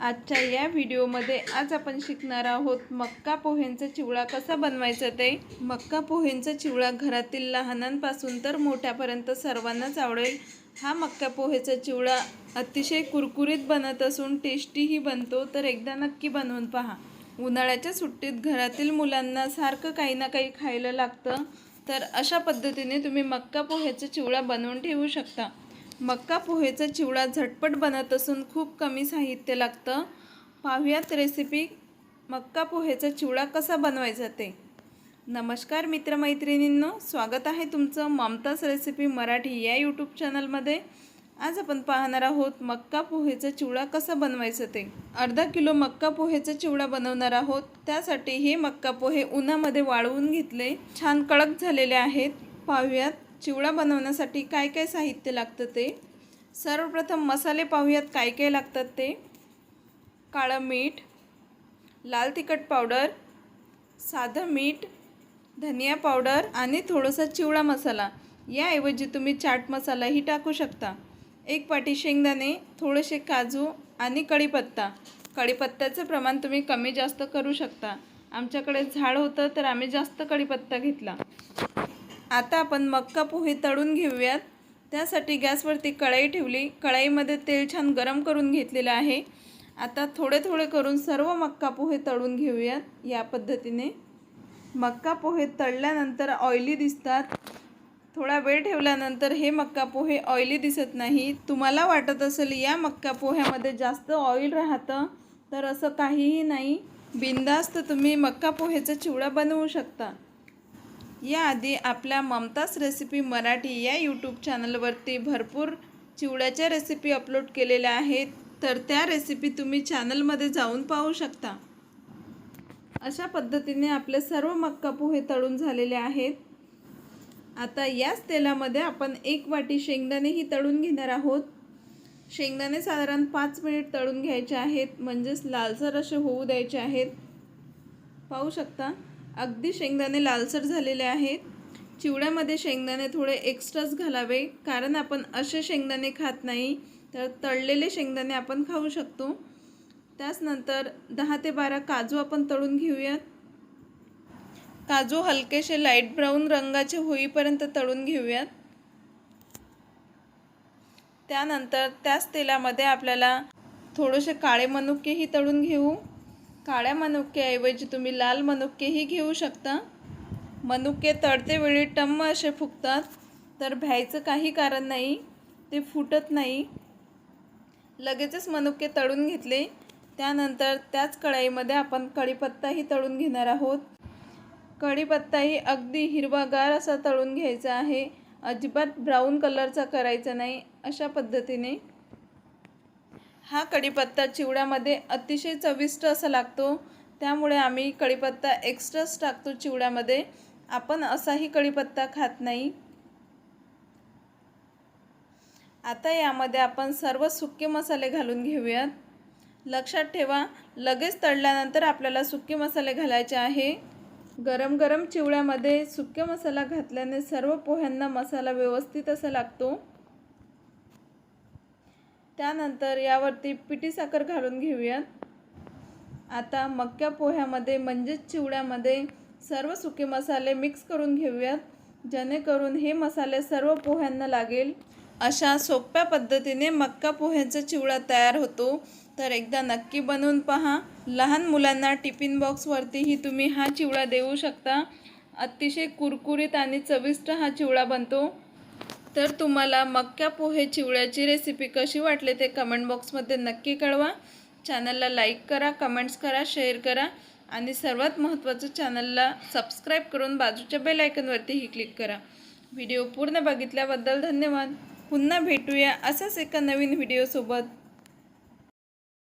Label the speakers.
Speaker 1: आजच्या या व्हिडिओमध्ये आज आपण शिकणार आहोत मक्का पोह्यांचा चिवडा कसा बनवायचा ते. मक्का पोह्यांचा चिवडा घरातील लहानांपासून तर मोठ्यापर्यंत सर्वांनाच आवडेल. हा मक्का पोहेचा चिवडा अतिशय कुरकुरीत बनत असून टेस्टीही बनतो. तर एकदा नक्की बनवून पहा. उन्हाळ्याच्या सुट्टीत घरातील मुलांना सारखं काही ना काही खायला लागतं. तर अशा पद्धतीने तुम्ही मक्का पोह्याचा चिवडा बनवून ठेवू शकता. मक्का पोहेचा चिवडा झटपट बनत असून खूप कमी साहित्य लागतं. पाहूयात रेसिपी मक्का पोहेचा चिवडा कसा बनवायचा ते. नमस्कार मित्रमैत्रिणींनो स्वागत आहे तुमचं ममताज रेसिपी मराठी या यूट्यूब चॅनलमध्ये आज आपण पाहणार आहोत मक्का पोहेचा चिवडा कसा बनवायचा ते. अर्धा किलो मक्का पोहेचा चिवडा बनवणार आहोत. त्यासाठी हे मक्का पोहे उन्हामध्ये वाळवून घेतले. छान कडक झालेले आहेत. पाहूयात चिवडा बनवण्यासाठी काय काय साहित्य लागतं ते? सर्वप्रथम मसाले पाहूयात काय काय लागतात ते. काळं मीठ लाल तिखट पावडर साधं मीठ धनिया पावडर आणि थोडासा चिवडा मसाला. याऐवजी तुम्ही चाट मसालाही टाकू शकता. एक पाटी शेंगदाणे थोडेसे काजू आणि कढीपत्ता. कढीपत्त्याचं प्रमाण तुम्ही कमी जास्त करू शकता. आमच्याकडे झाड होतं तर आम्ही जास्त कढीपत्ता घेतला. आता आपण मक्का पोहे तळून घेऊयात. त्यासाठी गॅसवरती कढई ठेवली. कढईमध्ये तेल छान गरम करून घेतलेलं आहे. आता थोडे थोडे करून सर्व मक्का पोहे तळून घेऊयात या पद्धतीने. मक्का पोहे तळल्यानंतर ऑइली दिसतात. थोडा वेळ ठेवल्यानंतर हे मक्का पोहे ऑइली दिसत नाही. तुम्हाला वाटत असेल या मक्का पोह्यामध्ये जास्त ऑइल राहतं तर असं काहीही नाही. बिंदास्त तुम्ही मक्का पोह्याचा चिवडा बनवू शकता. याआधी आपल्या ममताज रेसिपी मराठी या यूट्यूब चॅनलवरती भरपूर चिवड्याच्या रेसिपी अपलोड केलेल्या आहेत. तर त्या रेसिपी तुम्ही चॅनलमध्ये जाऊन पाहू शकता. अशा पद्धतीने आपले सर्व मक्का पोहे तळून झालेले आहेत. आता याच तेलामध्ये आपण एक वाटी शेंगदाणेही तळून घेणार आहोत. शेंगदाणे साधारण पाच मिनिट तळून घ्यायचे आहेत म्हणजेच लालसर असे होऊ द्यायचे आहेत. पाहू शकता. अगदी शेंगदाणे लालसर झालेले आहेत. चिवड्यामध्ये शेंगदाणे थोडे एक्स्ट्राच घालावे. कारण आपण असे शेंगदाणे खात नाही तर तळलेले शेंगदाणे आपण खाऊ शकतो. त्याचनंतर दहा ते बारा काजू आपण तळून घेऊयात. काजू हलकेसे लाइट ब्राऊन रंगाचे होईपर्यंत तळून घेऊयात. त्यानंतर त्याच तेलामध्ये आपल्याला थोडेसे काळे मनुकेही तळून घेऊ. काळ्या मनुक्याऐवजी तुम्ही लाल मनुक्केही घेऊ शकता. मनुके तळते वेळी टम्म असे फुगतात तर भ्यायचं काही कारण नाही ते फुटत नाही. लगेचच मनुके तळून घेतले. त्यानंतर त्याच कढाईमध्ये आपण कढीपत्ताही तळून घेणार आहोत. कढीपत्ताही अगदी हिरवागार असा तळून घ्यायचा आहे. अजिबात ब्राऊन कलरचा करायचा नाही अशा पद्धतीने. हा कढीपत्ता चिवड्यामध्ये अतिशय चविष्ट असा लागतो. त्यामुळे आम्ही कढीपत्ता एक्स्ट्राच टाकतो चिवड्यामध्ये. आपण असाही कढीपत्ता खात नाही. आता यामध्ये आपण सर्व सुके मसाले घालून घेऊयात. लक्षात ठेवा लगेच तळल्यानंतर आपल्याला सुके मसाले घालायचे आहे. गरम गरम चिवड्यामध्ये सुके मसाला घातल्याने सर्व पोह्यांना मसाला व्यवस्थित असा लागतो. त्यानंतर यावरती पिठी साखर घालून घेऊयात. आता मक्या पोह्यामध्ये म्हणजेच चिवड्यामध्ये सर्व सुके मसाले मिक्स करून घेऊयात. जेणेकरून हे मसाले सर्व पोह्यांना लागेल. अशा सोप्या पद्धतीने मक्का पोह्यांचा चिवडा तयार होतो. तर एकदा नक्की बनवून पहा. लहान मुलांना टिफिन बॉक्सवरतीही तुम्ही हा चिवडा देऊ शकता. अतिशय कुरकुरीत आणि चविष्ट हा चिवडा बनतो. तर तुम्हाला मक्का पोहे चिवड्याची रेसिपी कशी वाटली ते कमेंट बॉक्समध्ये नक्की कळवा. चॅनलला लाईक करा कमेंट्स करा शेअर करा आणि सर्वात महत्त्वाचं चॅनलला सबस्क्राईब करून बाजूच्या बेल आयकनवरतीही क्लिक करा. व्हिडिओ पूर्ण बघितल्याबद्दल धन्यवाद. पुन्हा भेटूया असाच एका नवीन व्हिडिओसोबत